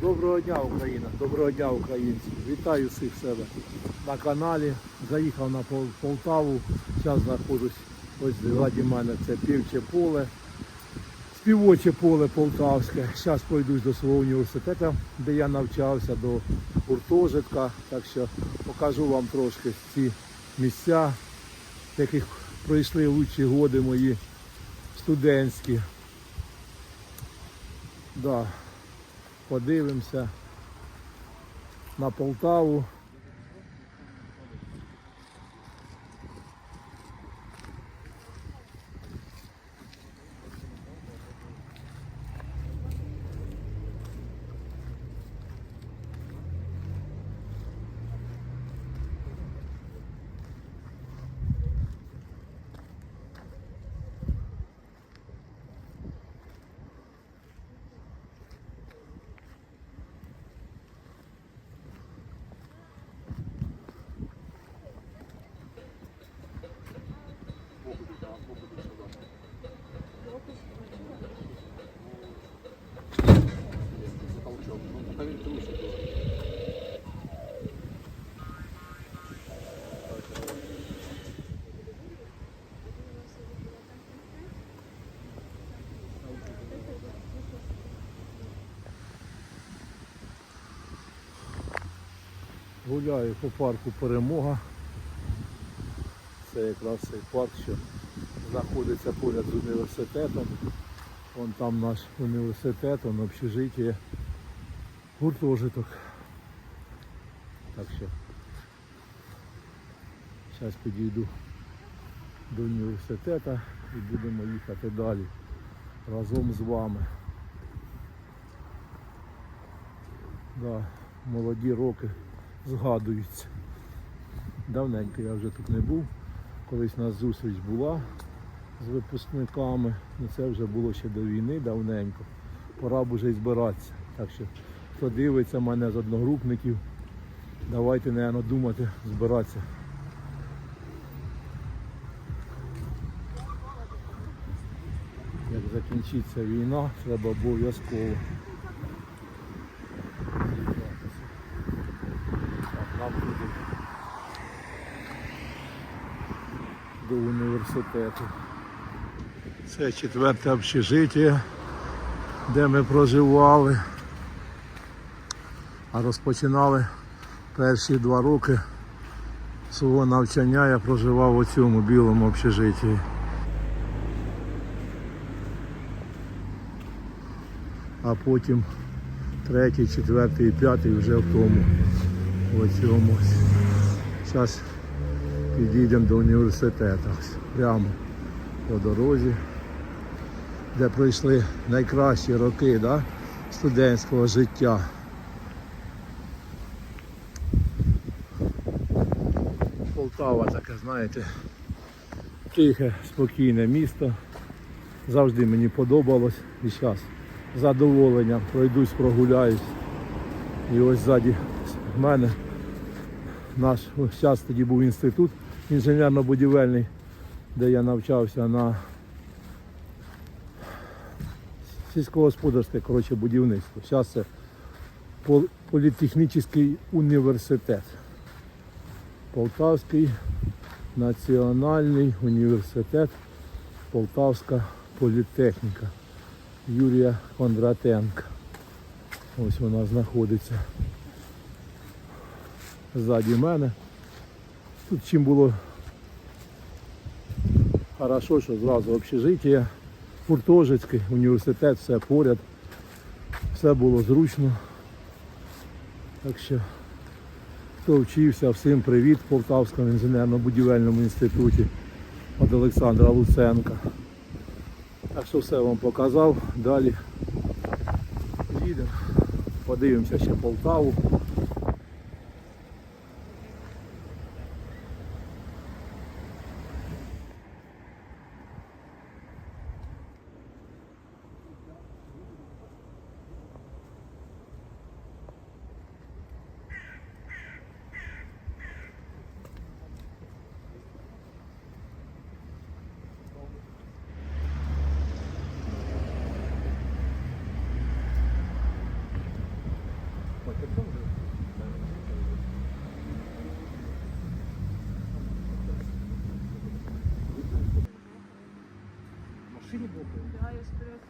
Доброго дня, Україна, доброго дня, українці. Вітаю всіх себе на каналі. Заїхав на Полтаву. Зараз знаходжусь ось ззаді мене це півче поле. Співоче поле полтавське. Зараз пройдусь до свого університету, де я навчався, до гуртожитка. Так що покажу вам трошки ці місця, в яких пройшли лучші годи мої студентські. Да, подивимося на Полтаву. Гуляю по парку Перемога. Це якраз цей парк, що знаходиться поряд з університетом. Вон там наш університет, вон общежиття, гуртожиток. Так що зараз підійду до університету і будемо їхати далі разом з вами. Да, молоді роки згадуються. Давненько я вже тут не був. Колись у нас зустріч була з випускниками. Ну це вже було ще до війни давненько. Пора б уже й збиратися. Так що, хто дивиться мене з одногрупників, давайте, напевно, думати, збиратися. Як закінчиться війна, треба обов'язково. До університету. Це четверте общежиття, де ми проживали. А розпочинали перші два роки свого навчання я проживав у цьому білому общежитті. А потім третій, четвертий і п'ятий вже в тому. В цьому. Зараз підійдемо до університету. Прямо по дорозі, де пройшли найкращі роки да, студентського життя. Полтава таке, знаєте, тихе, спокійне місто. Завжди мені подобалось і зараз задоволенням пройдусь, прогуляюсь. І ось ззаді в мене наш зараз тоді був інститут інженерно-будівельний, де я навчався на сільськогосподарське коротше, будівництво. Зараз це політехнічний університет. Полтавський національний університет, Полтавська політехніка Юрія Кондратенка. Ось вона знаходиться ззаді мене. Тут чим було хорошо, що зразу общежиття, гуртожитський, університет, все поряд. Все було зручно. Так що, хто вчився, всім привіт в Полтавському інженерно-будівельному інституті від Олександра Луценка. Так що все вам показав. Далі їдемо. Подивимося ще Полтаву. Машине? Да, я собираюсь